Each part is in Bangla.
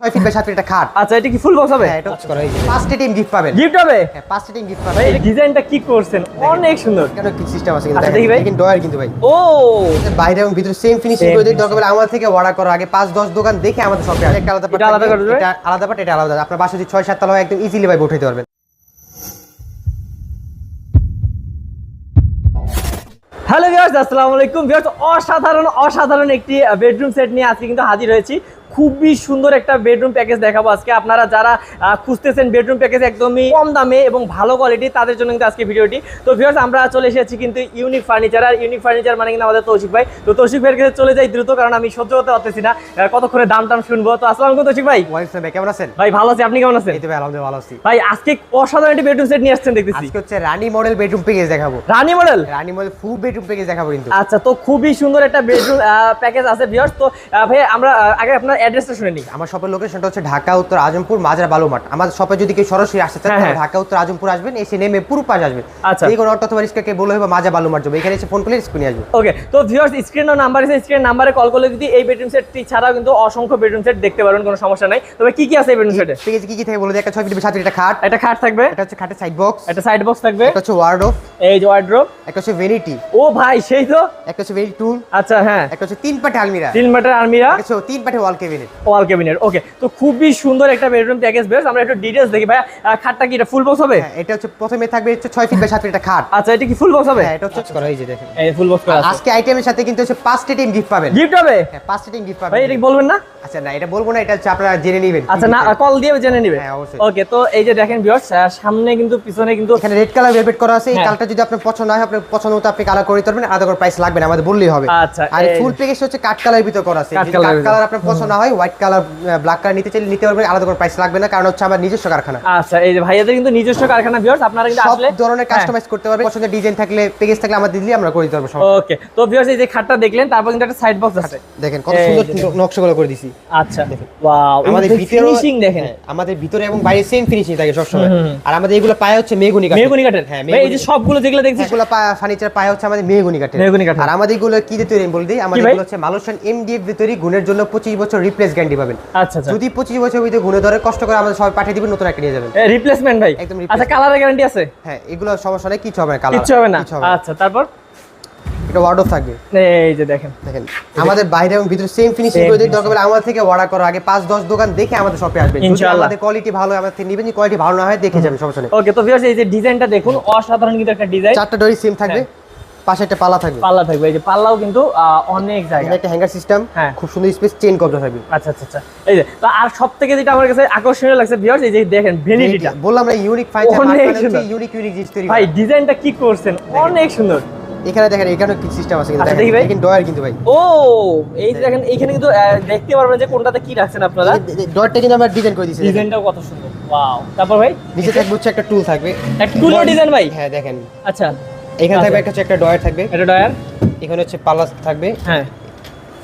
ছয় ফিট বাই সাত ফিট একটা খাট। আচ্ছা এটা কি ফুল বক্স হবে? হ্যাঁ এটা হচ্ছে করা হয়েছে পাঁচটা টিম গিফট পাবেন। গিফট হবে? হ্যাঁ পাঁচটা টিম গিফট পাবেন। এই ডিজাইনটা কি করছেন? অনেক সুন্দর। কেন কি সিস্টেম আছে কিন্তু আচ্ছা, দেখি ভাই। কিন্তু ডয়ার কিন্তু ভাই। ও! বাইরে এবং ভিতরে সেম ফিনিশিং করে দিই দরকার হলে আমাদের থেকে অর্ডার করার আগে পাঁচ দশ দোকান দেখে আমাদের শপে আসে একটা আলাদা আলাদা করে এটা আলাদা পাট এটা আলাদা। আপনার বাসা যদি ছয় সাত তলা হয় একদম ইজিলি ভাই উঠাইতে পারবেন। হ্যালো ভিউয়ার্স আসসালামু আলাইকুম। ভিউয়ার্স অসাধারণ অসাধারণ একটি বেডরুম সেট নিয়ে আজকে কিন্তু হাজির হয়েছি। খুবই সুন্দর একটা বেডরুম প্যাকেজ দেখাবো আজকে। আপনারা যারা খুঁজতেছেন বেডরুম প্যাকেজ একদমই কম দামে এবং ভালো কোয়ালিটি তাদের জন্য কিন্তু আজকে ভিডিওটি। তো ভিউয়ার্স আমরা চলে এসেছি কিন্তু ইউনিক ফার্নিচার আর ইউনিক ফার্নিচার মানে কিন্তু আমাদের তৌশিক ভাই। তো তৌশিক ভাইয়ের কাছে চলে যাই দ্রুত কারণ আমি সহ্য করতে পারতেছি না। কতক্ষণে দাম টাম শুনব? তো আসসালামু আলাইকুম তৌশিক ভাই। ভাই কেমন আছেন? ভাই ভালো আছি। আপনি কেমন আছেন? এই তো আলহামদুলিল্লাহ ভালো আছি। ভাই আজকে অসাধারণ একটি বেডরুম সেট নিয়ে আসছেন দেখতেছি। আজকে হচ্ছে রানী মডেল বেডরুম প্যাকেজ দেখাবো। Rani model Rani model full bedroom package দেখাবো কিন্তু। আচ্ছা তো খুবই সুন্দর একটা বেডরুম প্যাকেজ আছে ভিউয়ার্স তো ভাই আমরা আগে আপনার অ্যাড্রেসটা শুনে নিই। আমার শপের লোকেশনটা হচ্ছে ঢাকা উত্তর আজমপুর মাজার বালুমাঠ আমার শপে যদি কেউ সরাসরি আসতে চান হ্যাঁ, তাহলে হ্যাঁ। ঢাকা উত্তর আজমপুর আসবেন এসে নেমে পুরো পাশ আসবেন। আচ্ছা। এই কোনো অটো অথবা রিস্কাকে বলে হবে মাজা বালুমাঠ যাবে। এখানে এসে ফোন করলে স্ক্রিনে আসবে। ওকে তো ভিউয়ার্স স্ক্রিনও নাম্বার আছে স্ক্রিন নাম্বারে কল করলে যদি এই বেডরুম সেটটি ছাড়াও কিন্তু অসংখ্য বেডরুম সেট দেখতে পারবেন কোনো সমস্যা নাই। তবে কি কি আছে এই বেডরুম সেটে ঠিক আছে কি কি থাকে বলে দিই একটা ছয় ফিট সাত ফিট একটা খাট। একটা খাট থাকবে। এটা হচ্ছে খাটের সাইড বক্স একটা সাইড বক্স থাকবে। একটা হচ্ছে ওয়ার্ডরোব এই যে ওয়ার্ড্রোব একটা হচ্ছে ভেনিটি ও ভাই সেই তো। একটা হচ্ছে ভেরি টুল আচ্ছা হ্যাঁ। একটা হচ্ছে তিন পাটে আলমিরা। তিন মিটার আর্মিরা একটা হচ্ছে তিন পাটে ওয়াল কেবিনেট ওয়াল ক্যাবিনেট ওকে তো খুবই সুন্দর একটা বেডরুম প্যাকেজ বেশ আমরা একটু ডিটেলস দেখি। ভাই খাটটা কি এটা ফুল বক্স হবে? হ্যাঁ এটা হচ্ছে প্রথমে থাকবে হচ্ছে ছয় ফিট বাই সাত ফিট একটা খাট। আচ্ছা এটা কি ফুল বক্স হবে? হ্যাঁ এটা হচ্ছে করা হয়েছে দেখেন। এই ফুল বক্স করা আছে। আজকে আইটেমের সাথে কিন্তু হচ্ছে পাঁচটা টিম গিফট পাবেন। গিফট হবে? হ্যাঁ পাঁচটা টিম গিফট ভাই এটা বলবেন না? আচ্ছা না এটা বলব না এটা হচ্ছে আপনারা জেনে নেবেন। আচ্ছা না কল দিয়ে জেনে নিবে হ্যাঁ, অবশ্যই। ওকে তো এই যে দেখেন ভিউয়ার্স সামনে কিন্তু পিছনে কিন্তু এখানে রেড কালার ভেলভেট করা আছে। এই হ্যাঁ। কালারটা যদি আপনার পছন্দ হয় আপনার পছন্দ মতো আপনি কালার করে দিতে পারবেন। আলাদা করে প্রাইস লাগবে না আমাদের বললেই হবে। আচ্ছা, আর ফুল প্যাকেজ হচ্ছে কাট কালার ভিতর করা আছে। কাট কালার আপনার পছন্দ হয় হোয়াইট কালার ব্ল্যাক কালার নিতে চাইলে নিতে পারবেন আলাদা করে প্রাইস লাগবে না কারণ হচ্ছে আমার নিজস্ব কারখানা আচ্ছা এই যে ভাইয়াদের কিন্তু নিজস্ব কারখানা ভিউয়ার্স আপনারা কিন্তু আসলে সব ধরনের হ্যাঁ। কাস্টমাইজ করতে পারবেন পছন্দের ডিজাইন থাকলে প্যাকেজ থাকলে আমাদের দিলে আমরা করে দিতে পারব সব ওকে তো ভিউয়ার্স এই যে খাটটা দেখলেন তারপর কিন্তু একটা সাইড বক্স আছে দেখেন কত সুন্দর। নকশাগুলো করে দিছি আচ্ছা ওয়াও আমাদের ভিতরে ফিনিশিং দেখেন আমাদের ভিতরে এবং বাইরে সেম ফিনিশিং থাকে সবসময় হুম, হুম। আর আমাদের এগুলো পায়ে হচ্ছে মেগুনি কাঠ মেহগনি কাঠের হ্যাঁ এই যে সবগুলো যেগুলো দেখছি এগুলো ফার্নিচার পায়ে হচ্ছে আমাদের মেহগুনি কাঠের মেহগনি কাঠের। আর আমাদের এগুলো কি দিয়ে তৈরি বলে দিই আমাদের? এগুলো হচ্ছে মালয়েশিয়ান এমডিএফ দিয়ে তৈরি গুণের জন্য পঁচিশ বছর রিপ্লেস গ্যারান্টি পাবেন। আচ্ছা আচ্ছা। যদি পঁচিশ বছর ভিতরে গুণে ধরে কষ্ট করে আমাদের সবাই পাঠিয়ে দিবেন নতুন একটা নিয়ে যাবেন। রিপ্লেসমেন্ট ভাই? একদম আচ্ছা কালারের গ্যারান্টি আছে? হ্যাঁ এগুলো সমস্যা নেই কিছু হবে না কালার কিচ্ছু হবে না? আচ্ছা তারপর? এটা ওয়ার্ডও থাকবে। এই যে দেখেন। দেখেন আমাদের বাইরে এবং ভিতরে সেম ফিনিশিং করে finishing। দরকার আমাদের থেকে অর্ডার করার আগে পাঁচ দশ দোকান দেখে আমাদের শপে আসবেন। ইনশাআল্লাহ। আমাদের কোয়ালিটি ভালো আমাদের থেকে নিবেন কোয়ালিটি ভালো না হয় দেখে যাবেন সমস্যা নেই। ওকে তো ভিউয়ার্স এই যে ডিজাইনটা দেখুন অসাধারণ কিন্তু একটা ডিজাইন চারটা ডরি সেম থাকবে। পাশে একটা পালা থাকবে। পাল্লা থাকবে এই যে পাল্লাও কিন্তু অনেক জায়গা। এখানে একটা হ্যাঙ্গার সিস্টেম হ্যাঁ। খুব সুন্দর স্পেস চেন কবজা থাকবে। আচ্ছা আচ্ছা আচ্ছা। এই যে তো আর সব থেকে যেটা আমার কাছে আকর্ষণীয় লাগছে ভিউয়ার্স এই যে দেখেন ভ্যানিটিটা বললাম না ইউনিক। হচ্ছে ইউনিক ইউনিক জিনিস তৈরি ভাই ডিজাইনটা কি করছেন? অনেক সুন্দর। এখানে দেখেন এখানে কি সিস্টেম আছে কিন্তু আচ্ছা, দেখেন। দেখি ভাই। ডয়ার কিন্তু ভাই। ও এই যে দেখেন এইখানে কিন্তু দেখতে পারবেন যে কোনটাতে কি রাখছেন আপনারা। ডয়ারটা কিন্তু আমরা ডিজাইন করে দিয়েছি। ডিজাইনটাও কত সুন্দর। ওয়াও তারপর ভাই নিচে থাকবে হচ্ছে একটা টুল থাকবে। একটা টুলের ডিজাইন ভাই? হ্যাঁ দেখেন। আচ্ছা। এখানে আচ্ছা। থাকবে একটা একটা ডয়ার থাকবে। এটা ডয়ার এখানে হচ্ছে পাল্লা থাকবে। হ্যাঁ।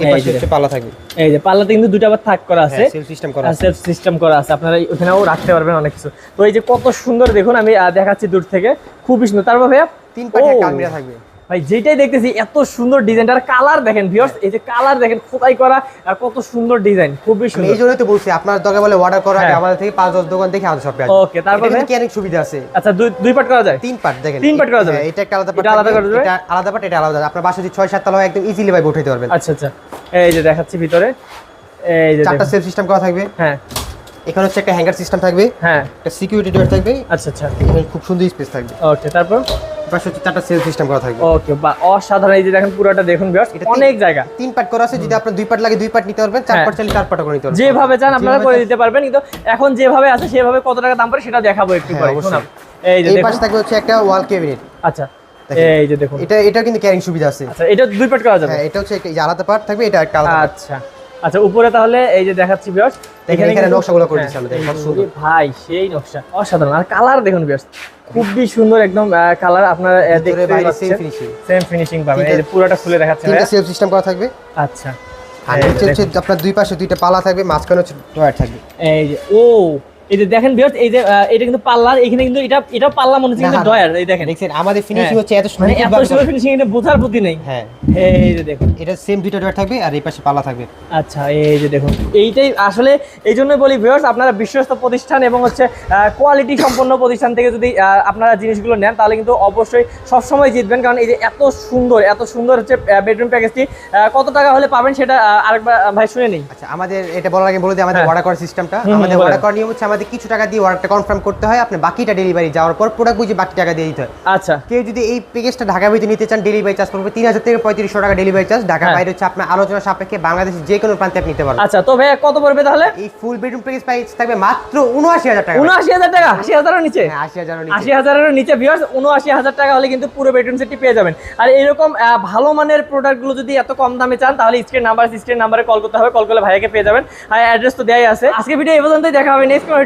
এই পাশে হচ্ছে পাল্লা থাকবে। এই যে পাল্লাতে কিন্তু দুটো আবার থাক করা আছে। সেলফ সিস্টেম করা আছে। সেলফ সিস্টেম করা আছে। আপনারা ওখানেও রাখতে পারবেন অনেক কিছু। তো এই যে কত সুন্দর দেখুন আমি দেখাচ্ছি দূর থেকে। খুবই সুন্দর। তারপর ভাইয়া তিন পাটে থাকবে। ভাই যেটাই দেখতেছি এত সুন্দর ডিজাইনটার কালার দেখেন ভিউয়ার্স এই যে কালার দেখেন খোদাই করা আর কত সুন্দর ডিজাইন খুবই সুন্দর। এই জন্যই তো বলছি আপনার দরকার বলে অর্ডার করার আগে। আমাদের থেকে পাঁচ দশ দোকান দেখে শপে আসবে ওকে তারপর? কি অনেক সুবিধা আছে। আচ্ছা দুই দুই পার্ট করা যায়? তিন পার্ট দেখেন। তিন পার্ট করা যাবে? হ্যাঁ, এটা একটা আলাদা পার্ট এটা আলাদা করা যাবে? এটা আলাদা পার্ট এটা আলাদা। আপনার বাসা যদি ছয় সাত তলা হয় একদম ইজিলি ভাই উঠাইতে পারবেন। আচ্ছা আচ্ছা। এই যে দেখাচ্ছি ভিতরে। এই যে চারটা। সেলফ সিস্টেম করা থাকবে। হ্যাঁ। এখানে হচ্ছে একটা হ্যাঙ্গার সিস্টেম থাকবে। হ্যাঁ। একটা সিকিউরিটি ডোর থাকবে। আচ্ছা আচ্ছা। এখানে খুব সুন্দর স্পেস থাকবে। ওকে তারপর? পাশে চারটা সেলফ সিস্টেম করা থাকবে। ওকে বা অসাধারণ এই যে দেখেন পুরোটা দেখুন ভিউয়ার্স অনেক জায়গা। তিন পার্ট করা আছে যদি আপনার দুই পার্ট লাগে দুই পার্ট নিতে পারবেন চার হ্যাঁ। পার্ট চাইলে চার পার্ট করে নিতে পারবেন। যেভাবে চান আপনারা করে দিতে পারবেন কিন্তু এখন যেভাবে আছে সেভাবে কত টাকা দাম পড়ে সেটা দেখাবো একটু হ্যাঁ, পরে এই যে দেখুন। পাশে থাকবে হচ্ছে একটা ওয়াল ক্যাবিনেট আচ্ছা এই যে দেখুন। এটা এটা কিন্তু ক্যারিং সুবিধা আছে। আচ্ছা এটা দুই পার্ট করা যাবে? হ্যাঁ এটা হচ্ছে এই যে আলাদা পার্ট থাকবে এটা একটা আলাদা আচ্ছা। আচ্ছা উপরে তাহলে এই যে দেখাচ্ছি বিয়স এখানে এখানে নকশাগুলো করে দিচ্ছি কত সুন্দর। ভাই সেই নকশা অসাধারণ। আর কালার দেখুন বিয়স খুবই সুন্দর একদম কালার আপনারা দেখতে পাচ্ছেন। সেম ফিনিশিং পাবেন। এই যে পুরোটা খুলে দেখাচ্ছি তিনটা সেফ সেলফ সিস্টেম করা থাকবে। আচ্ছা। আর নিচে হচ্ছে আপনার দুই পাশে দুইটা পালা থাকবে মাঝখানে হচ্ছে ডয়ার থাকবে। এই যে ও এই যে দেখেন এই যে এটা কিন্তু পাল্লার এখানে কিন্তু এটা এটা পাল্লা মনে হচ্ছে কিন্তু ডয়ার এই দেখেন। দেখছেন আমাদের ফিনিশিং হ্যাঁ। হচ্ছে এত মানে সুন্দর এত সুন্দর ফিনিশিং এটা বোঝার প্রতি নেই। হ্যাঁ। এই যে দেখুন। এটা সেম দুইটা ডয়ার থাকবে আর এই পাশে পাল্লা থাকবে। আচ্ছা এই যে দেখুন। এইটাই আসলে এই জন্যই বলি ভিউয়ার্স আপনারা বিশ্বস্ত প্রতিষ্ঠান এবং হচ্ছে কোয়ালিটি সম্পন্ন প্রতিষ্ঠান থেকে যদি আপনারা জিনিসগুলো নেন তাহলে কিন্তু অবশ্যই সবসময় জিতবেন। কারণ এই যে এত সুন্দর এত সুন্দর হচ্ছে বেডরুম প্যাকেজটি কত টাকা হলে পাবেন সেটা আরেকবার ভাই শুনে নিই আচ্ছা আমাদের এটা বলার আগে বলে দিই আমাদের। অর্ডার করার সিস্টেমটা আমাদের। অর্ডার করার নিয়ম হচ্ছে আমাদের কিছু টাকা দিয়ে অর্ডারটা কনফার্ম করতে হয়। আপনি বাকিটা ডেলিভারি যাওয়ার পর প্রোডাক্ট বুঝে বাকি টাকা দিয়ে দিতে হয়। আচ্ছা। কেউ যদি এই প্যাকেজটা ঢাকা ভিতরে নিতে চান ডেলিভারি চার্জ পড়বে তিন হাজার থেকে পঁয়ত্রিশশো টাকা ডেলিভারি চার্জ ঢাকা। বাইরে হচ্ছে আপনার আলোচনা সাপেক্ষে বাংলাদেশের যে কোনো প্রান্তে আপনি নিতে পারবেন। আচ্ছা তো ভাইয়া কত পড়বে তাহলে? এই ফুল বেডরুম প্যাকেজ প্রাইস থাকবে মাত্র উনআশি হাজার টাকা। উনআশি হাজার টাকা? আশি হাজারের নিচে? হ্যাঁ আশি হাজার আশি হাজারের নিচে ভিউয়ার্স উনআশি হাজার টাকা হলে কিন্তু পুরো বেডরুম সেটটি পেয়ে যাবেন। আর এরকম ভালো মানের প্রোডাক্টগুলো যদি এত কম দামে চান তাহলে স্ক্রিন নাম্বার স্ক্রিন নাম্বারে কল করতে হবে কল করলে ভাইয়াকে পেয়ে যাবেন। আর অ্যাড্রেস তো দেয়াই আছে। আজকে ভিডিও এই পর্যন্তই দেখা হবে নেক্সট